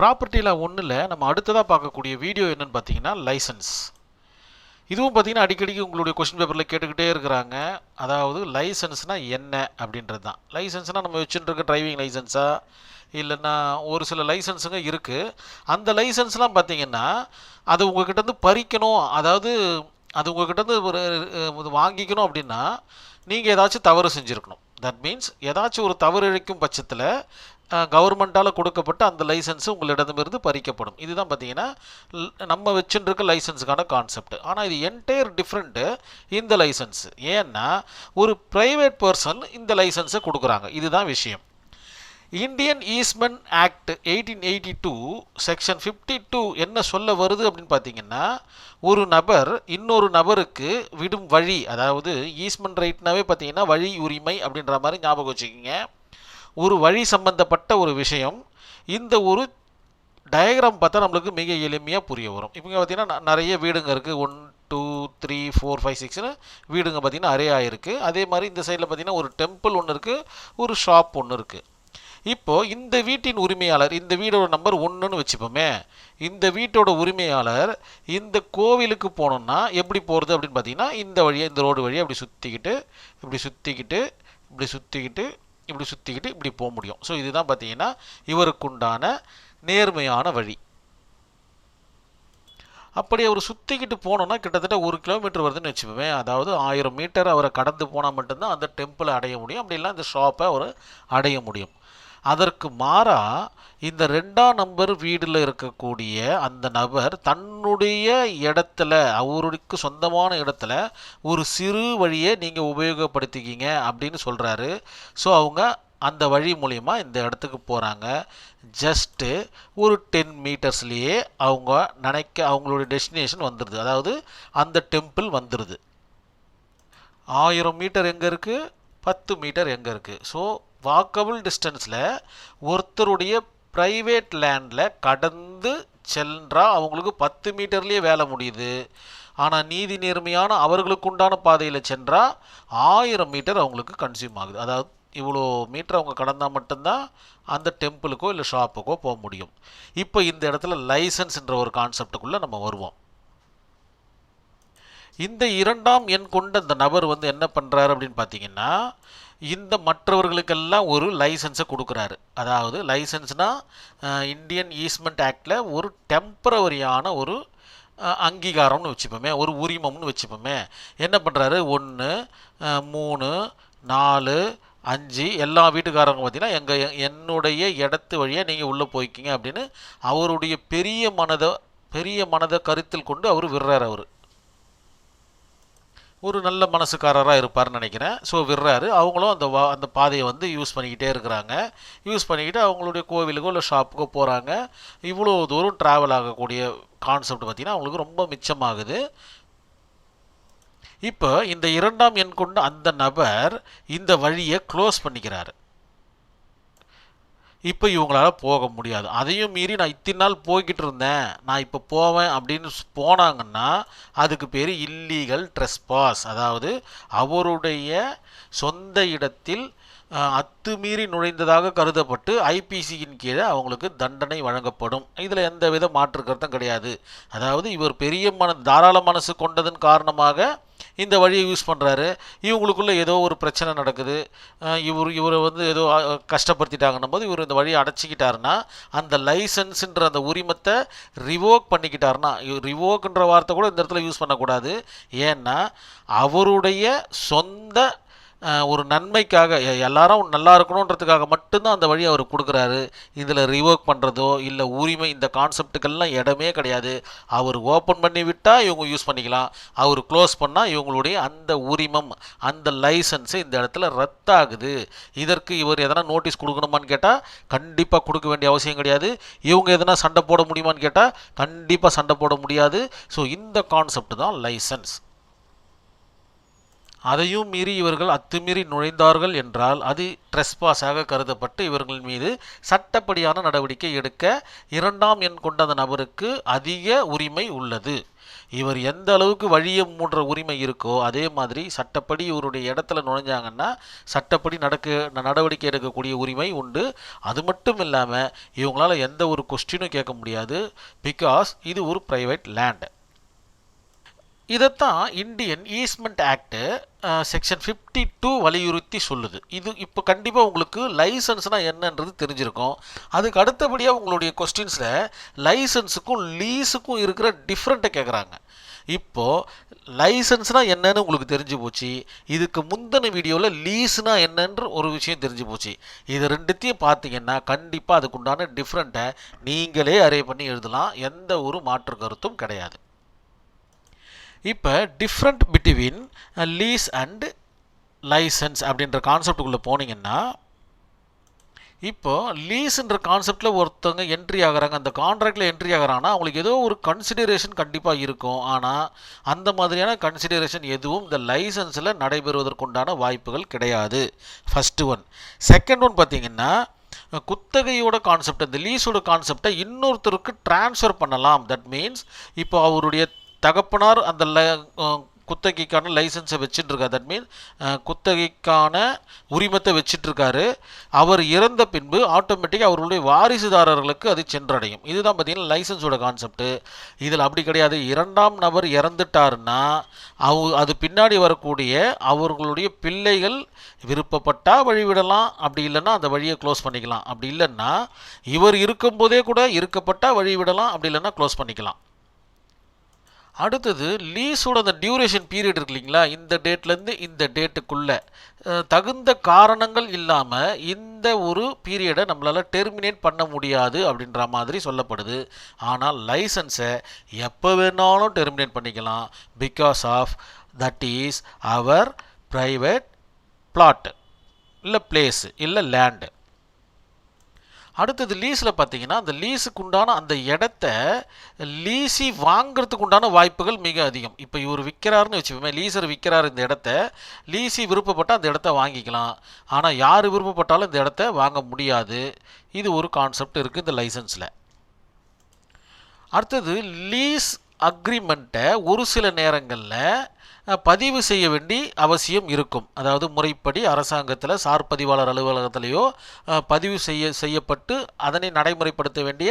ப்ராப்பர்ட்டியில் ஒன்றில் நம்ம அடுத்ததாக பார்க்கக்கூடிய வீடியோ என்னென்னு பார்த்தீங்கன்னா லைசன்ஸ் இதுவும் பார்த்தீங்கன்னா அடிக்கடிக்கு உங்களுடைய கொஸ்டின் பேப்பரில் கேட்டுக்கிட்டே இருக்கிறாங்க. அதாவது லைசன்ஸ்னால் என்ன அப்படின்றது தான். லைசன்ஸ்னால் நம்ம வச்சுட்டு இருக்க டிரைவிங் லைசன்ஸா இல்லைன்னா ஒரு சில லைசன்ஸுங்க இருக்குது அந்த லைசன்ஸ்லாம் பார்த்தீங்கன்னா அது உங்ககிட்ட இருந்து பறிக்கணும். அதாவது அது உங்ககிட்டேருந்து ஒரு இது வாங்கிக்கணும் அப்படின்னா நீங்கள் ஏதாச்சும் தவறு செஞ்சுருக்கணும். தட் மீன்ஸ் ஏதாச்சும் ஒரு தவறு இழைக்கும் பட்சத்தில் கவர்மெண்ட்டால் கொடுக்கப்பட்ட அந்த லைசன்ஸ் உங்களிடமிருந்து பறிக்கப்படும். இதுதான் பார்த்தீங்கன்னா நம்ம வச்சுருக்க லைசன்ஸுக்கான கான்செப்ட் ஆனால் இது என்டையர் டிஃப்ரெண்ட்டு இந்த லைசன்ஸ் ஏன்னா ஒரு ப்ரைவேட் பர்சன் இந்த லைசன்ஸை கொடுக்குறாங்க. இதுதான் விஷயம். Indian easement act eighteen eighty two section fifty two என்ன சொல்ல வருது அப்படின்னு பார்த்தீங்கன்னா ஒரு நபர் இன்னொரு நபருக்கு விடும் வழி அதாவது ஈஸ்மெண்ட் ரைட்னாவே பார்த்தீங்கன்னா வழி உரிமை அப்படின்ற மாதிரி ஞாபகம் வச்சுக்கிங்க. ஒரு வழி சம்பந்தப்பட்ட ஒரு விஷயம் இந்த ஒரு டயக்ராம் பார்த்தா நம்மளுக்கு மிக எளிமையாக புரிய வரும். இப்போ பார்த்தீங்கன்னா நிறைய வீடுங்க இருக்குது one two three four five சிக்ஸ்னு வீடுங்க பார்த்திங்கன்னா அரே ஆயிருக்கு. அதே மாதிரி இந்த சைடில் பார்த்திங்கன்னா ஒரு டெம்பிள் ஒன்று இருக்குது ஒரு ஷாப் ஒன்று இருக்குது இப்போது இந்த வீட்டின் உரிமையாளர் இந்த வீடோட நம்பர் ஒன்றுன்னு வச்சுப்போமே இந்த வீட்டோட உரிமையாளர் இந்த கோவிலுக்கு போனோம்னா எப்படி போகிறது அப்படின்னு பார்த்தீங்கன்னா இந்த வழியாக இந்த ரோடு வழியாக அப்படி சுற்றிக்கிட்டு இப்படி சுற்றிக்கிட்டு இப்படி சுற்றிக்கிட்டு இப்படி சுற்றிக்கிட்டு இப்படி போக முடியும். ஸோ இதுதான் பார்த்தீங்கன்னா இவருக்குண்டான நேர்மையான வழி. அப்படி அவர் சுற்றிக்கிட்டு போனோன்னா கிட்டத்தட்ட ஒரு கிலோமீட்டர் வருதுன்னு வச்சுப்போமே அதாவது ஆயிரம் மீட்டர் அவரை கடந்து போனால் மட்டும்தான் அந்த டெம்பிளை அடைய முடியும். அப்படி இல்லை இந்த ஷாப்பை அவர் அடைய முடியும். அதற்கு மாறா இந்த ரெண்டாம் நம்பர் வீடில் இருக்கக்கூடிய அந்த நபர் தன்னுடைய இடத்துல அவருக்கு சொந்தமான இடத்துல ஒரு சிறு வழியை நீங்கள் உபயோகப்படுத்திக்கிங்க அப்படின்னு சொல்கிறாரு ஸோ அவங்க அந்த வழி மூலிமா இந்த இடத்துக்கு போகிறாங்க ஜஸ்ட்டு ஒரு டென் மீட்டர்ஸ்லேயே அவங்க நினைக்க அவங்களுடைய டெஸ்டினேஷன் வந்துடுது அதாவது அந்த டெம்பிள் வந்துடுது ஆயிரம் மீட்டர் எங்கே இருக்குது பத்து மீட்டர் எங்கே இருக்குது ஸோ வாக்கபிள் டிஸ்டன்ஸில் ஒருத்தருடைய ப்ரைவேட் லேண்டில் கடந்து சென்றால் அவங்களுக்கு பத்து மீட்டர்லேயே வேலை முடியுது. ஆனால் நீதி நேர்மையான அவர்களுக்கு உண்டான பாதையில் சென்றால் ஆயிரம் மீட்டர் அவங்களுக்கு கன்சியூம் ஆகுது. அதாவது இவ்வளோ மீட்டர் அவங்க கடந்தால் மட்டும்தான் அந்த டெம்பிளுக்கோ இல்லை ஷாப்புக்கோ போக முடியும். இப்போ இந்த இடத்துல லைசன்ஸ்ன்ற ஒரு கான்செப்டுக்குள்ளே நம்ம வருவோம். இந்த இரண்டாம் எண் கொண்ட இந்த நபர் வந்து என்ன பண்ணுறாரு அப்படின்னு பார்த்தீங்கன்னா இந்த மற்றவர்களுக்கெல்லாம் ஒரு லைசன்ஸை கொடுக்குறாரு. அதாவது லைசன்ஸ்னால் இந்தியன் ஈஸ்மெண்ட் ஆக்டில் ஒரு டெம்பரவரியான ஒரு அங்கீகாரம்னு வச்சுப்போமே ஒரு உரிமம்னு வச்சுப்போமே. என்ன பண்ணுறாரு ஒன்று மூணு நாலு அஞ்சு எல்லா வீட்டுக்காரங்க பார்த்தீங்கன்னா எங்கள் என்னுடைய இடத்து வழியாக நீங்கள் உள்ளே போய்க்கிங்க அப்படின்னு அவருடைய பெரிய மனதை பெரிய மனதை கருத்தில் கொண்டு அவர் விடுறாரு அவர். ஒரு நல்ல மனசுக்காரராக இருப்பார்னு நினைக்கிறேன். ஸோ விடுறாரு அவங்களும் அந்த வா அந்த பாதையை வந்து யூஸ் பண்ணிக்கிட்டே இருக்கிறாங்க. யூஸ் பண்ணிக்கிட்டு அவங்களுடைய கோவிலுக்கோ இல்லை ஷாப்புக்கோ போகிறாங்க இவ்வளோ தூரம் ட்ராவல் ஆகக்கூடிய கான்செப்ட் பார்த்திங்கன்னா அவங்களுக்கு ரொம்ப மிச்சமாகுது. இப்போ இந்த இரண்டாம் எண் கொண்ட அந்த நபர் இந்த வழியை க்ளோஸ் பண்ணிக்கிறாரு. இப்போ இவங்களால் போக முடியாது. அதையும் மீறி நான் இத்தனை நாள் போய்கிட்டு இருந்தேன். நான் இப்போ போவேன் அப்படின்னு போனாங்கன்னா அதுக்கு பேர் இல்லீகல் ட்ரெஸ்பாஸ் அதாவது அவருடைய சொந்த இடத்தில் அத்துமீறி நுழைந்ததாக கருதப்பட்டு ஐபிசியின் கீழே அவங்களுக்கு தண்டனை வழங்கப்படும். இதில் எந்த வித மாற்று கருத்தும் கிடையாது. அதாவது இவர் பெரிய மன தாராள மனசு கொண்டதன் காரணமாக இந்த வழியை யூஸ் பண்ணுறாரு இவங்களுக்குள்ளே ஏதோ ஒரு பிரச்சனை நடக்குது. இவர் இவரை வந்து ஏதோ கஷ்டப்படுத்திட்டாங்கன்னும் போது இவர் இந்த வழியை அடைச்சிக்கிட்டாருன்னா அந்த லைசன்ஸுன்ற அந்த உரிமத்தை ரிவோக் பண்ணிக்கிட்டாருன்னா ரிவோக்குன்ற வார்த்தை கூட இந்த இடத்துல யூஸ் பண்ணக்கூடாது. ஏன்னா அவருடைய சொந்த ஒரு நன்மைக்காக எ- எல்லாரும் நல்லா இருக்கணுன்றதுக்காக மட்டும்தான் அந்த வழி அவர் கொடுக்குறாரு. இதில் ரிவோக் பண்ணுறதோ இல்லை உரிமை இந்த கான்செப்டுக்கள்லாம் இடமே கிடையாது. அவர் ஓப்பன் பண்ணி விட்டால் இவங்க யூஸ் பண்ணிக்கலாம். அவர் க்ளோஸ் பண்ணால் இவங்களுடைய அந்த உரிமம் அந்த லைசன்ஸு இந்த இடத்துல ரத்தாகுது. இதற்கு இவர் எதனா நோட்டீஸ் கொடுக்கணுமான்னு கேட்டால் கண்டிப்பாக கொடுக்க வேண்டிய அவசியம் கிடையாது. இவங்க எதனா சண்டை போட முடியுமான்னு கேட்டால் கண்டிப்பாக சண்டை போட முடியாது. ஸோ இந்த கான்செப்ட் தான் லைசன்ஸ் அதையும் மீறி இவர்கள் அத்துமீறி நுழைந்தார்கள் என்றால் அது ட்ரெஸ்பாஸாக கருதப்பட்டு இவர்கள் மீது சட்டப்படியான நடவடிக்கை எடுக்க இரண்டாம் எண் கொண்ட அந்த நபருக்கு அதிக உரிமை உள்ளது. இவர் எந்த அளவுக்கு வழியை மூடுற உரிமை இருக்கோ அதே மாதிரி சட்டப்படி இவருடைய இடத்துல நுழைஞ்சாங்கன்னா சட்டப்படி நடக்க நடவடிக்கை எடுக்கக்கூடிய உரிமை உண்டு. அது மட்டும் இல்லாமல் இவங்களால் எந்த ஒரு கொஸ்டினும் கேட்க முடியாது. பிகாஸ் இது ஒரு ப்ரைவேட் லேண்டு இதைத்தான் Indian easement act section fifty two வலியுறுத்தி சொல்லுது. இது இப்போ கண்டிப்பாக உங்களுக்கு லைசன்ஸ்னால் என்னன்றது தெரிஞ்சிருக்கும். அதுக்கு அடுத்தபடியாக உங்களுடைய கொஸ்டின்ஸில் லைசன்ஸுக்கும் லீஸுக்கும் இருக்கிற டிஃப்ரெண்ட்டை கேட்குறாங்க இப்போது லைசன்ஸ்னால் என்னன்னு உங்களுக்கு தெரிஞ்சு போச்சு. இதுக்கு முந்தின வீடியோவில் லீஸ்னால் என்னன்ற ஒரு விஷயம் தெரிஞ்சு போச்சு. இது ரெண்டுத்தையும் பார்த்தீங்கன்னா கண்டிப்பாக அதுக்குண்டான டிஃப்ரெண்ட்டை நீங்களே அரே பண்ணி எழுதலாம். எந்த ஒரு மாற்று கருத்தும் கிடையாது. Uh, இப்போ different between lease and licence அப்படின்ற கான்செப்டுக்குள்ளே போனீங்கன்னா இப்போது லீஸுன்ற கான்செப்டில் ஒருத்தவங்க என்ட்ரி ஆகுறாங்க அந்த கான்ட்ராக்டில் என்ட்ரி ஆகிறாங்கன்னா அவங்களுக்கு ஏதோ ஒரு கன்சிடரேஷன் கண்டிப்பாக இருக்கும். ஆனால் அந்த மாதிரியான கன்சிடரேஷன் எதுவும் இந்த லைசன்ஸில் நடைபெறுவதற்குண்டான வாய்ப்புகள் கிடையாது. ஃபஸ்ட்டு ஒன் செகண்ட் ஒன் பார்த்தீங்கன்னா குத்தகையோட கான்செப்ட் இந்த லீஸோட கான்செப்டை இன்னொருத்தருக்கு ட்ரான்ஸ்ஃபர் பண்ணலாம். தட் மீன்ஸ் இப்போ அவருடைய தகப்பனார் அந்த ல குத்தகைக்கான லைசன்ஸை வச்சுட்டுருக்கார். தட் மீன் குத்தகைக்கான உரிமத்தை வச்சிட்ருக்காரு அவர் இறந்த பின்பு ஆட்டோமேட்டிக்காக அவர்களுடைய வாரிசுதாரர்களுக்கு அது சென்றடையும். இதுதான் பார்த்தீங்கன்னா லைசன்ஸோட கான்செப்ட்டு இதில் அப்படி கிடையாது. இரண்டாம் நபர் இறந்துட்டாருன்னா அவ அது பின்னாடி வரக்கூடிய அவர்களுடைய பிள்ளைகள் விருப்பப்பட்டால் வழிவிடலாம். அப்படி இல்லைன்னா அந்த வழியை க்ளோஸ் பண்ணிக்கலாம். அப்படி இல்லைன்னா இவர் இருக்கும்போதே கூட இருக்கப்பட்டால் வழிவிடலாம். அப்படி இல்லைன்னா க்ளோஸ் பண்ணிக்கலாம். அடுத்தது லீஸோட அந்த டியூரேஷன் பீரியட் இருக்கு இல்லைங்களா? இந்த டேட்லேருந்து இந்த டேட்டுக்குள்ளே தகுந்த காரணங்கள் இல்லாமல் இந்த ஒரு பீரியடை நம்மளால் டெர்மினேட் பண்ண முடியாது அப்படின்ற மாதிரி சொல்லப்படுது. ஆனால் லைசன்ஸை எப்போ வேணாலும் டெர்மினேட் பண்ணிக்கலாம். Because of that is our private flat இல்லை பிளேஸு இல்லை லேண்டு அடுத்தது லீஸில் பார்த்தீங்கன்னா அந்த லீஸுக்கு உண்டான அந்த இடத்த லீஸி வாங்கிறதுக்கு உண்டான வாய்ப்புகள் மிக அதிகம். இப்போ இவர் விற்கிறாருன்னு வச்சுப்போமே லீசர் விற்கிறார் இந்த இடத்த லீசி விருப்பப்பட்டால் அந்த இடத்த வாங்கிக்கலாம். ஆனால் யார் விருப்பப்பட்டாலும் இந்த இடத்த வாங்க முடியாது. இது ஒரு கான்செப்ட் இருக்குது இந்த லைசன்ஸில் அடுத்தது லீஸ் அக்ரிமெண்ட்டை ஒரு சில நேரங்களில் பதிவு செய்ய வேண்டி அவசியம் இருக்கும். அதாவது முறைப்படி அரசாங்கத்தில் சார் பதிவாளர் அலுவலகத்திலேயோ பதிவு செய்ய செய்யப்பட்டு அதனை நடைமுறைப்படுத்த வேண்டிய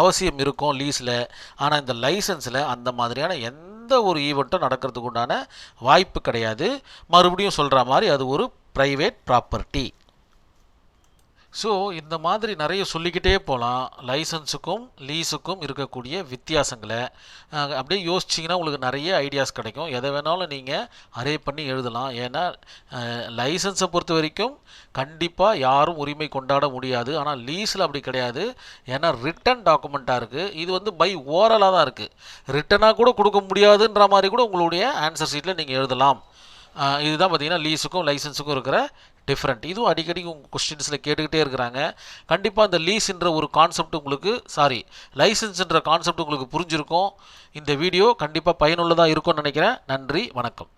அவசியம் இருக்கும் லீஸில். ஆனால் இந்த லைசன்ஸில் அந்த மாதிரியான எந்த ஒரு ஈவெண்ட்டும் நடக்கிறதுக்கு உண்டான வாய்ப்பு கிடையாது. மறுபடியும் சொல்கிற மாதிரி அது ஒரு ப்ரைவேட் ப்ராப்பர்ட்டி ஸோ இந்த மாதிரி நிறைய சொல்லிக்கிட்டே போகலாம் லைசன்ஸுக்கும் லீஸுக்கும் இருக்கக்கூடிய வித்தியாசங்களை. அப்படியே யோசிச்சிங்கன்னா உங்களுக்கு நிறைய ஐடியாஸ் கிடைக்கும். எதை வேணாலும் நீங்கள் அரே பண்ணி எழுதலாம். ஏன்னா லைசன்ஸை பொறுத்த வரைக்கும் கண்டிப்பாக யாரும் உரிமை கொண்டாட முடியாது. ஆனால் லீஸில் அப்படி கிடையாது. ஏன்னா ரிட்டன் டாக்குமெண்ட்டாக இருக்குது இது வந்து பை ஓரலாக தான் இருக்குது ரிட்டனாக கூட கொடுக்க முடியாதுன்ற மாதிரி கூட உங்களுடைய ஆன்சர் ஷீட்டில் நீங்கள் எழுதலாம். இதுதான் பார்த்தீங்கன்னா லீஸுக்கும் லைசன்ஸுக்கும் இருக்கிற டிஃப்ரெண்ட் இதுவும் அடிக்கடி உங்கள் கொஸ்டின்ஸில் கேட்டுக்கிட்டே இருக்கிறாங்க. கண்டிப்பாக இந்த லீஸ்ன்ற ஒரு கான்செப்ட் உங்களுக்கு சாரி லைசன்ஸ்ன்ற கான்செப்ட் உங்களுக்கு புரிஞ்சிருக்கும். இந்த வீடியோ கண்டிப்பாக பயனுள்ளதாக இருக்கும்னு நினைக்கிறேன். நன்றி வணக்கம்.